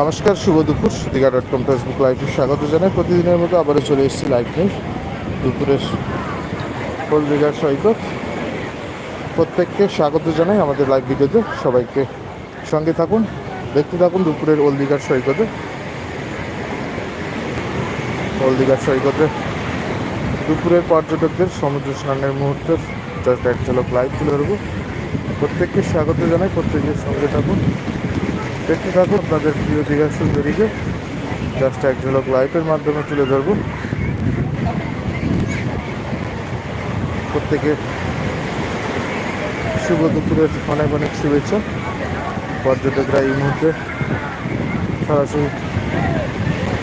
নমস্কার, শুভ দুপুর। Digha dot com Facebook লাইভে স্বাগত জানাই। প্রতিদিনের মতো আবারও চলে এসেছি লাইভ নিয়ে দুপুরের কোল সৈকত। প্রত্যেককে স্বাগত জানাই আমাদের লাইভ ভিডিওতে সবাইকে সঙ্গে থাকুন, দেখতে থাকুন দুপুরের ওল দীঘার সৈকতে। ওল দীঘার সৈকতে দুপুরের পর্যটকদের সমুদ্র স্নানের মুহূর্তের জাস্ট এক ঝলক লাইভ তুলে ধরবো। প্রত্যেককে স্বাগত জানাই, প্রত্যেকের সঙ্গে থাকুন। দেখতে থাকুন আপনাদের প্রিয় দীঘা সুন্দরীকে জাস্ট এক ঝলক লাইভের মাধ্যমে তুলে ধরবো। প্রত্যেকে শুভ দুপুরের অনেক অনেক শুভেচ্ছা। পর্যটকরা এই মুহূর্তে সরাসরি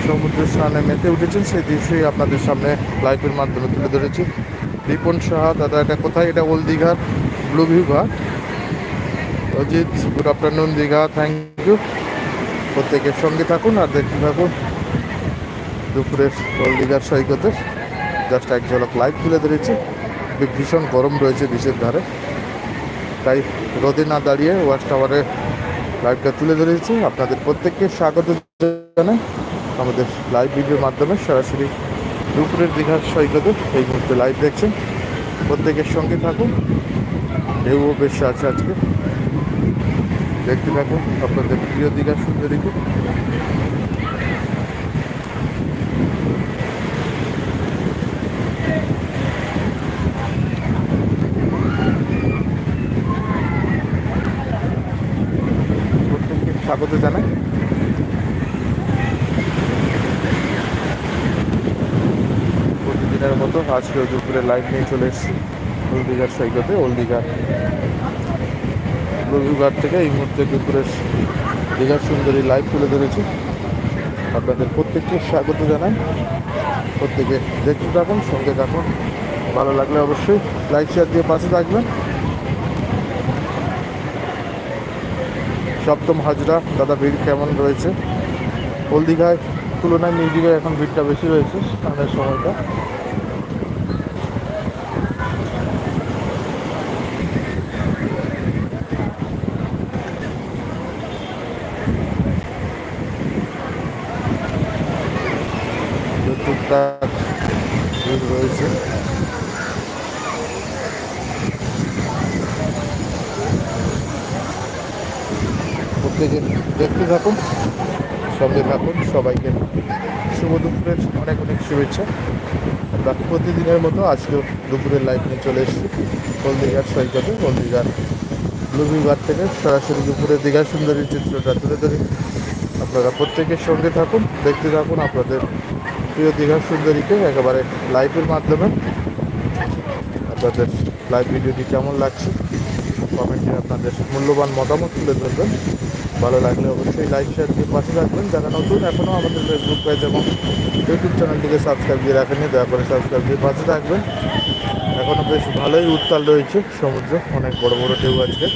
সমুদ্র স্নানে মেতে উঠেছেন, সেই দৃশ্যই আপনাদের সামনে লাইভের মাধ্যমে তুলে ধরেছি। রিপন সাহা, দাদা, এটা কোথায়? এটা ওল দীঘার ব্লু ভিউ ঘাট। Ajit good afternoon Digha thank you প্রত্যেকের সঙ্গে থাকুন আর দেখতে থাকুন দুপুরের দীঘার সৈকতে। জাস্ট এক ঝলক লাইভ তুলে ধরেছি। ভীষণ গরম রয়েছে বিশের ধারে। তাই রোদে না দাঁড়িয়ে ওয়াচ টাওয়ারে লাইভটা তুলে ধরেছি। আপনাদের প্রত্যেককে স্বাগত জানাই। আমাদের লাইভ ভিডিওর মাধ্যমে সরাসরি দুপুরের দীঘার সৈকতে এই মুহূর্তে লাইভ দেখছেন। প্রত্যেকের সঙ্গে থাকুন। ঢেউও বেশ আছে আজকে। দেখতে থাকুন, আপনাদের প্রিয় দীঘা সুন্দরীকে স্বাগত জানাই। প্রতিদিনের মতো আজকে দুপুরে লাইভ নিয়ে চলে এসেছি। ওল দীঘার সৈকতে ওল দীঘার রবিবার থেকে এই মুহূর্তে দুপুরের দীঘার সুন্দরী লাইভ তুলে ধরেছি। আপনাদের প্রত্যেককে স্বাগত জানাই। প্রত্যেকে দেখতে থাকুন, সঙ্গে থাকুন। ভালো লাগলে অবশ্যই লাইক শেয়ার দিয়ে পাশে থাকবেন। সপ্তম হাজরা, দাদা ভিড় কেমন রয়েছে? ওল দীঘায় তুলনায় নিউ এখন ভিড়টা বেশি রয়েছে, স্নানের সময়টা টুকটাক ভিড় রয়েছে প্রত্যেকে দেখতে থাকুন সঙ্গে থাকুন সবাইকে শুভ দুপুরের শুভেচ্ছা। আমরা প্রতিদিনের মতো আজকেও দুপুরের লাইভ নিয়ে চলে এসেছি। হলদিঘাট সৈকতে, হলদিঘাট ব্লুবিঘাট থেকে সরাসরি দুপুরের দীঘা সুন্দরীর চিত্রটা তুলে ধরি। আপনারা প্রত্যেকের সঙ্গে থাকুন, দেখতে থাকুন আপনাদের প্রিয় দীঘা সুন্দরীকে একেবারে লাইভের মাধ্যমে। আপনাদের লাইভ ভিডিওটি কেমন লাগছে? কমেন্টে আপনাদের মূল্যবান মতামত তুলে ধরবেন। ভালো লাগলে অবশ্যই লাইক শেয়ার দিয়ে পাশে রাখবেন যারা নতুন এখনও আমাদের ফেসবুক পেজ এবং ইউটিউব চ্যানেলটিকে সাবস্ক্রাইব দিয়ে রাখেননি, দয়া করে সাবস্ক্রাইব দিয়ে পাশে থাকবেন। এখনও বেশ ভালোই উত্তাল রয়েছে সমুদ্র, অনেক বড় বড় ঢেউ আজকে।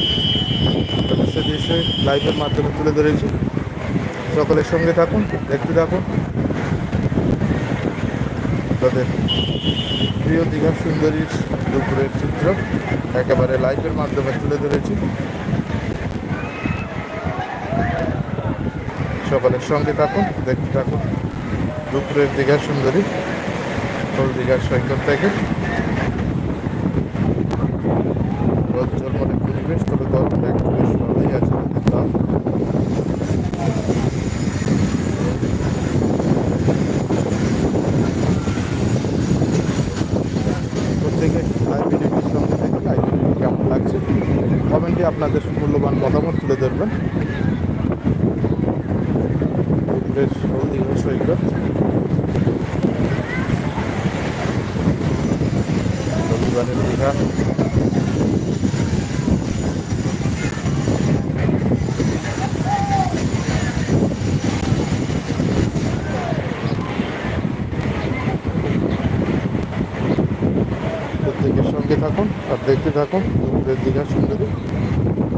সে দৃশ্যে লাইভের মাধ্যমে তুলে ধরেছি। সকলের সঙ্গে থাকুন, দেখতে থাকুন। তাদের প্রিয় দীঘা সুন্দরীর দুপুরের চিত্র একেবারে লাইভের মাধ্যমে তুলে ধরেছি। সকলের সঙ্গে থাকুন, দেখতে থাকুন। দুপুরের দীঘা সুন্দরী দীঘার সৈকত থেকে। বেশ প্রত্যেকে সঙ্গে থেকে কেমন লাগছে। আপনাদের মূল্যবান মতামত তুলে ধরবেন বেশ দীঘা সৈকত রবিবারের দীঘা প্রত্যেকের সঙ্গে থাকুন আর দেখতে থাকুন দুপুরের দীঘা সুন্দরী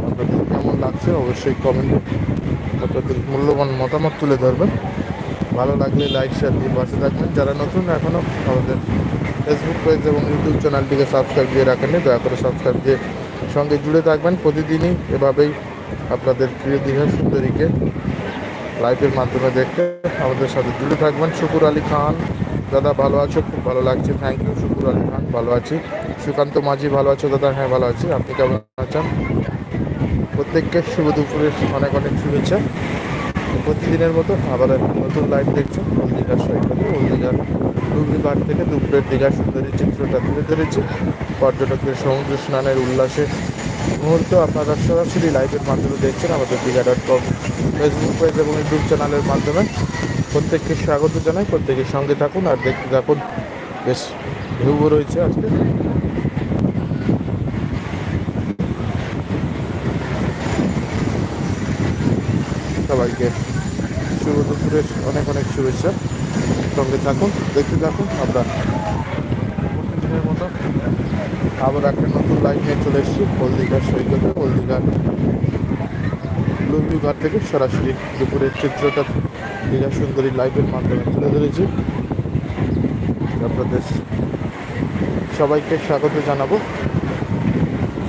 আপনাদের কেমন লাগছে অবশ্যই কমেন্টে আপনাদের মূল্যবান মতামত তুলে ধরবেন। ভালো লাগলে লাইক শেয়ার দিয়ে পাশে থাকবেন। যারা নতুন এখনও আমাদের ফেসবুক পেজ এবং ইউটিউব চ্যানেলটিকে সাবস্ক্রাইব দিয়ে রাখেননি, দয়া করে সাবস্ক্রাইব দিয়ে সঙ্গে জুড়ে থাকবেন। প্রতিদিনই এভাবেই আপনাদের প্রিয় দীঘা সুন্দরীকে লাইভের মাধ্যমে দেখতে আমাদের সাথে জুড়ে থাকবেন। শুকুর আলী খান। দাদা ভালো আছো? খুব ভালো লাগছে। থ্যাংক ইউ শুকুর আলী খান, ভালো আছি। সুকান্ত মাঝি ভালো আছো? দাদা হ্যাঁ ভালো আছি। আপনি কেমন আছেন? প্রত্যেককে শুভ দুপুরের অনেক অনেক শুভেচ্ছা। প্রতিদিনের মতো আবার নতুন লাইভ দেখছেন হলদিঘার সৈকতে। হলদিঘার ডুবরি ঘাট থেকে দুপুরের দীঘা সুন্দরী চিত্রটা তুলে ধরেছি। পর্যটকদের সমুদ্র স্নানের উল্লাসে মুহূর্ত আপনারা সরাসরি লাইভের মাধ্যমে দেখছেন। আমাদের Digha dot com Facebook page এবং ইউটিউব চ্যানেলের মাধ্যমে। প্রত্যেককে স্বাগত জানাই, প্রত্যেকের সঙ্গে থাকুন আর দেখতে থাকুন। বেশ ঢেউ রয়েছে আজকে। সবাইকে শুভ দুপুরের অনেক অনেক শুভেচ্ছা। সঙ্গে থাকুন, দেখতে থাকুন, আমরা মতো আবার একটা নতুন লাইভ নিয়ে চলে এসেছি হলদিঘাট সৈকতে হলদিঘাট ব্লুভিউ ঘাট থেকে সরাসরি দুপুরের চিত্রটা দীঘা সুন্দরী লাইভের মাধ্যমে তুলে ধরেছি। আপনাদের সবাইকে স্বাগত জানাব।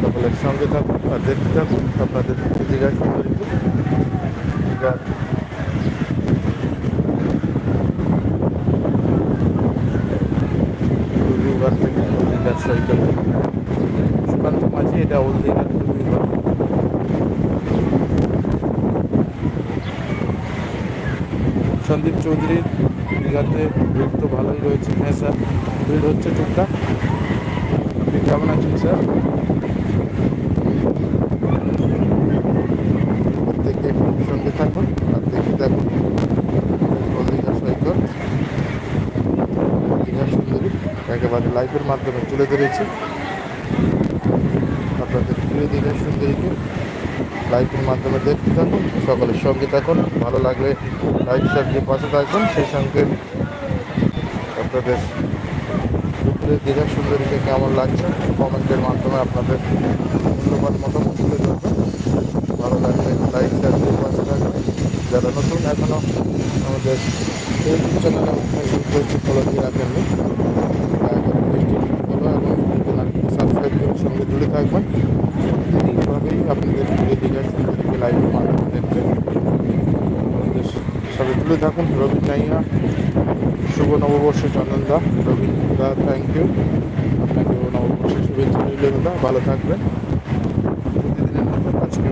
সকলের সঙ্গে থাকুন আর দেখতে থাকুন আপনাদের থেকে হলদিঘাট সৈকত সুকান্ত মাঝি এটা রবিবার সন্দীপ চৌধুরীর দীঘাতে ভিড় তো ভালোই রয়েছে। হ্যাঁ স্যার, ভিড় হচ্ছে টুকটাক। কেমন আছেন স্যার? প্রত্যেকে সঙ্গে থাকুন, আর দেখে দেখুন। হলদিঘা সৈকত। দীঘা সুন্দরী, একেবারে লাইভের মাধ্যমে তুলে ধরেছি। আপনাদের প্রিয় দীঘা সুন্দরীকে লাইভের মাধ্যমে দেখতে থাকুন, সকলের সঙ্গে থাকুন, ভালো লাগলে লাইভ দিয়ে পাশে থাকবেন সেই সঙ্গে আপনাদের দুপুরের দীঘা সুন্দরীকে কেমন লাগছে কমেন্টের মাধ্যমে আপনাদের মূল্যবান মতামত তুলে ধরবেন। ভালো লাগলে লাইক শেয়ার দিয়ে পাশে থাকবেন যারা নতুন এখনও আমাদের ফেসবুক চ্যানেল ফেসবুক পেজটি ফলো দিয়ে রাখেননি এবং সাবস্ক্রাইব করে সঙ্গে জুড়ে থাকবেন। এইভাবেই আপনাদের প্রিয় দীঘা সুন্দরীকে লাইভের মাধ্যমে দেখবেন আমাদের সাথে তুলে থাকুন রবি নাইয়া। শুভ নববর্ষ চন্দনদা। রবি দা থ্যাংক ইউ আপনাকে নববর্ষের শুভেচ্ছা রইল দাদা। ভালো থাকবেন। প্রতিদিনের মতো আজকে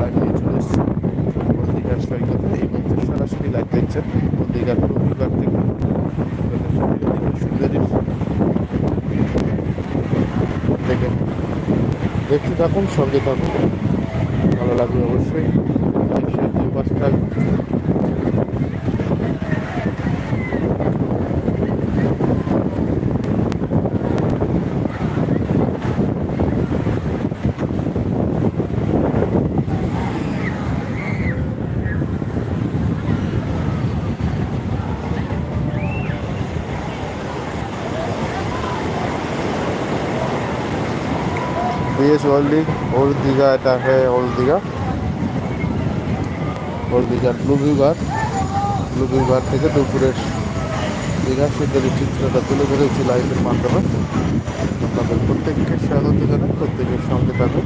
লাইভ নিয়ে চলে এসেছি। দীঘার সৈকতে। এই মুহূর্তে সরাসরি লাইভ দেখছেন দীঘার রবিবার থেকে। আপনাদের সাথে দীঘা সুন্দরী দেখে দেখতে থাকুন সঙ্গে থাকুন। ভালো লাগবে অবশ্যই লাইক শেয়ার দিয়ে পাশে থাকবেন बीएस ओल्डी ओल्ड दीघा এটা है ओल्ड दीघा ওল্ড দীঘার blue view Ghat blue view Ghat থেকে দুপুরের দীঘা সুন্দরী চিত্রটা তুলে ধরেছি লাইভের মাধ্যমে আপনাদের প্রত্যেককে স্বাগত জানাই প্রত্যেকের সঙ্গে থাকুন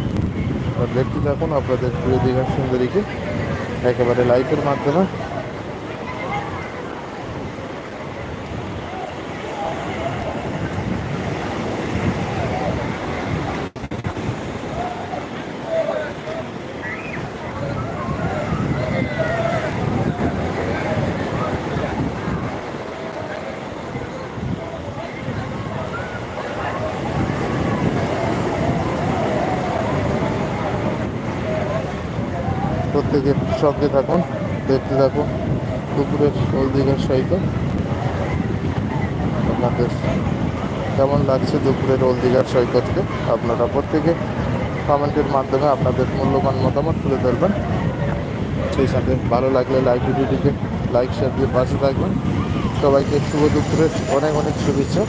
আর দেখতে থাকুন আপনাদের প্রিয় দীঘা সুন্দরীকে একেবারে লাইভের মাধ্যমে প্রত্যেকের সঙ্গে থাকুন, দেখতে থাকুন। দুপুরের হলদিঘার সহিত আপনাদের কেমন লাগছে দুপুরের হলদিঘার সৈকতকে? আপনারা প্রত্যেকে কমেন্টের মাধ্যমে আপনাদের মূল্যবান মতামত তুলে ধরবেন। সেই সাথে ভালো লাগলে লাইভ ভিডিওটিকে লাইক শেয়ার দিয়ে পাশে থাকবেন। সবাইকে শুভ দুপুরের অনেক অনেক শুভেচ্ছা।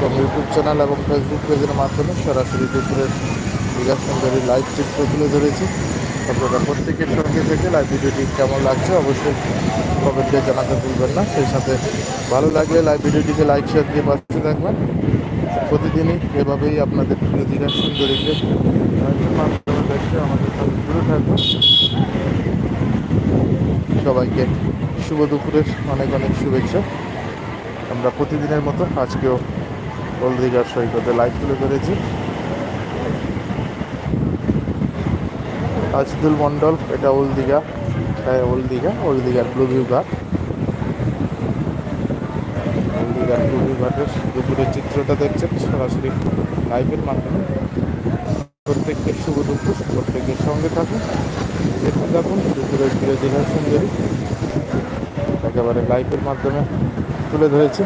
কম ইউটিউব চ্যানেল এবং ফেসবুক পেজের মাধ্যমে সরাসরি দুপুরের দীঘা সুন্দরী লাইভ চিত্র তুলে ধরেছি। আপনারা প্রত্যেকের সঙ্গে থেকে লাইভ ভিডিওটি কেমন লাগছে অবশ্যই কমেন্টে জানাতে ভুলবেন না। সেই সাথে ভালো লাগলে লাইভ ভিডিওটিকে লাইক শেয়ার দিয়ে পাশে থাকবেন। প্রতিদিনই এভাবেই আপনাদের প্রিয় দীঘা সুন্দরীকে দেখতে আমাদের থাকবেন সবাইকে শুভ দুপুরের অনেক অনেক শুভেচ্ছা। আমরা প্রতিদিনের মতো আজকেও হলদিঘাট সৈকতে লাইভ তুলে ধরেছি। আজিদুল মণ্ডল, এটা ওল্ড দীঘা। হ্যাঁ ওল্ড দীঘা ওল্ড দীঘার ব্লু ভিউ ঘাট। ওল্ড দীঘার ব্লু ভিউ ঘাটের দুপুরের চিত্রটা দেখছেন, সরাসরি লাইভের মাধ্যমে। প্রত্যেককে শুভ দুপুর, প্রত্যেকের সঙ্গে থাকুন, দেখতে থাকুন, দুপুরের প্রিয় দীঘার সুন্দরী। একেবারে লাইভের মাধ্যমে তুলে ধরেছে।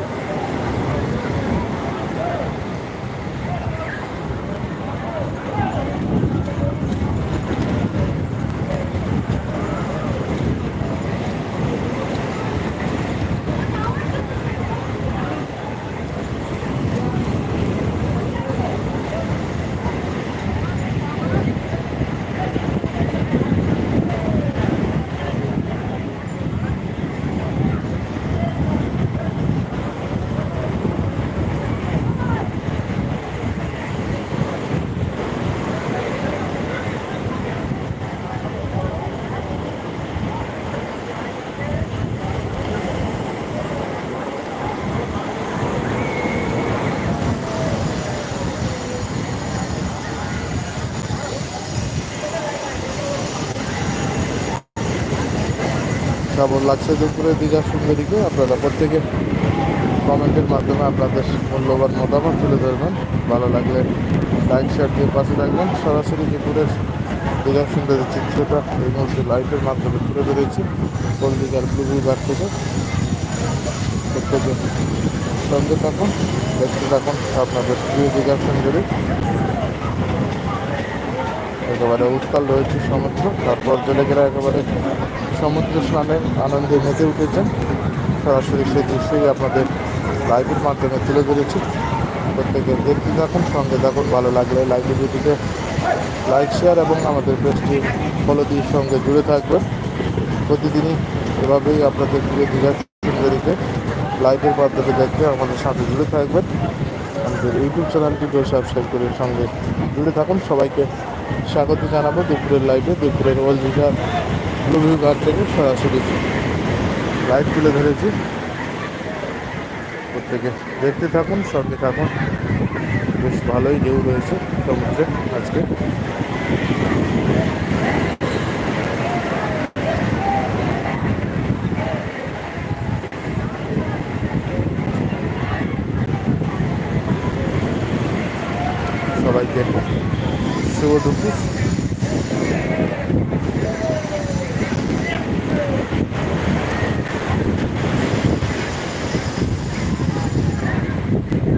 কেমন লাগছে দুপুরে দীঘা সুন্দরীকে। আপনারা প্রত্যেকে কমেন্টের মাধ্যমে আপনাদের মূল্যবান মতামত তুলে ধরবেন। ভালো লাগলে লাইক, শেয়ার দিয়ে পাশে থাকবেন। সরাসরি দুপুরের দীঘা সুন্দরী চিত্রটা এই মুহূর্তে লাইটের মাধ্যমে তুলে ধরেছি। কোন দীঘার ব্লু ঘাট থেকে। প্রত্যেকে সঙ্গে থাকুন, দেখতে থাকুন আপনাদের প্রিয় দীঘার সুন্দরী। একেবারে উত্তাল রয়েছে সমুদ্র তার পর্যটকেরা একেবারে সমুদ্র স্নানের আনন্দে মেতে উঠেছেন। সরাসরি সেই দৃশ্যই আপনাদের লাইভের মাধ্যমে তুলে ধরেছি। প্রত্যেকের দেখতে থাকুন, সঙ্গে থাকুন, ভালো লাগলে লাইভের ভিডিওতে লাইক, শেয়ার এবং আমাদের পেজটি ফলো দিয়ে সঙ্গে জুড়ে থাকবেন। প্রতিদিনই এভাবেই আপনাদের প্রিয় দীঘা সুন্দরীকে লাইভের মাধ্যমে দেখতে আমাদের সাথে জুড়ে থাকবেন। আমাদের ইউটিউব চ্যানেলটিকে সাবস্ক্রাইব করে সঙ্গে জুড়ে থাকুন। সবাইকে স্বাগত জানাব দুপুরের লাইভে দুপুরের ওল দীঘা ব্লুভিউ ঘাট থেকে সরাসরি লাইভ তুলে ধরেছি। প্রত্যেকে দেখতে থাকুন, সঙ্গে থাকুন। বেশ ভালোই ঢেউ রয়েছে সমুদ্রে আজকে।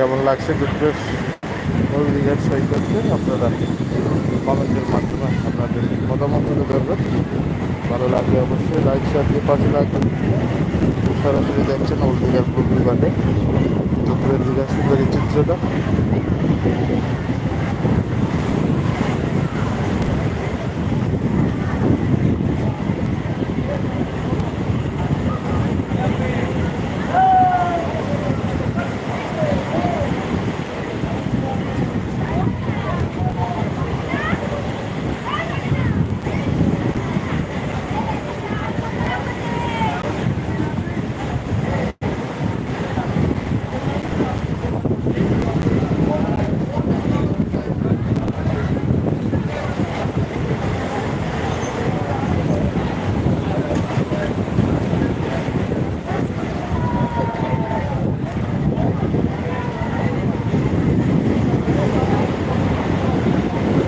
কেমন লাগছে? দুপুরের দীঘার সৈকতকে আপনারা কমেন্টের মাধ্যমে আপনাদের মতামত তুলে ধরবেন। ভালো লাগলে অবশ্যই লাইক শেয়ার দিয়ে পাশে রাখবেন সরাসরি দেখছেন ওল দীঘার পুকুর ঘাটে দুপুরের দীঘার সুন্দরী চিত্রটা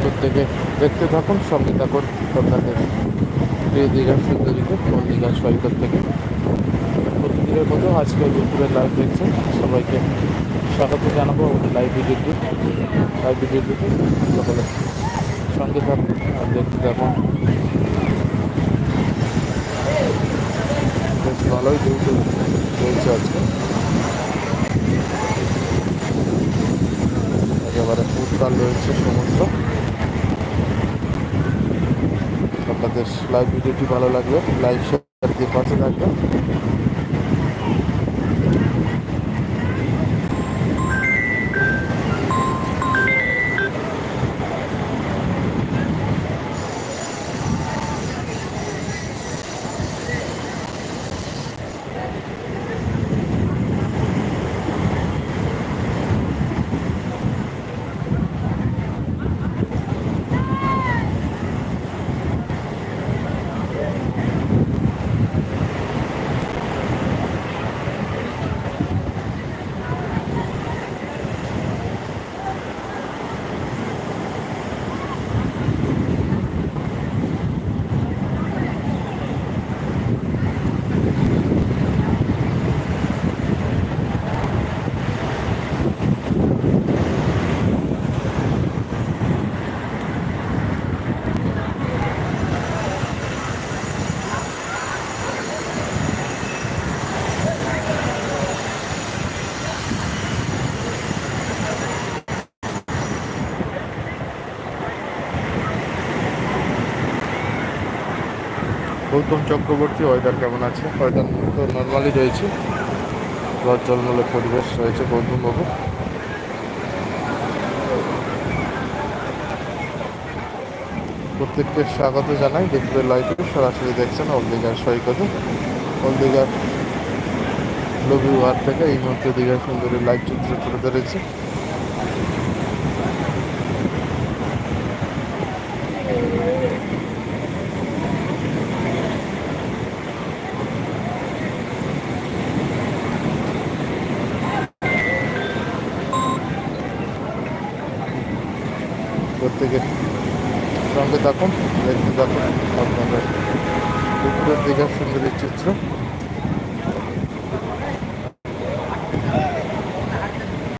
প্রত্যেকে দেখতে থাকুন, সঙ্গে থাকুন আপনাদের প্রিয় দীঘার সুন্দরীকে, কোন দীঘার সৈকত থেকে। প্রতিদিনের মতো আজকে দুপুরে লাইভ দেখছেন। সবাইকে স্বাগত জানাব আমাদের লাইভ ভিডিওটি লাইভ ভিডিওটিতে সকলে সঙ্গে থাকুন আর দেখতে থাকুন। বেশ ভালোই ডিউটি চলছে আজকে। একেবারে উত্তাল রয়েছে সমস্ত আপনাদের লাইভ ভিডিওটি ভালো লাগবে লাইভ শেয়ার দিয়ে পাশে থাকবে গৌতম চক্রবর্তী, ওয়েদার কেমন আছে? ওয়েদার তো নর্মালি রয়েছে। রথ জলমলে পরিবেশ রয়েছে গৌতমবাবু প্রত্যেককে স্বাগত জানাই। দেখবে লাইভে সরাসরি দেখছেন হলদিঘার সৈকতে। হলদিঘার লবি ওয়ার থেকে এই মুহূর্তে দীঘার সুন্দরী লাইভ চিত্র তুলে ধরেছে প্রত্যেকে সঙ্গে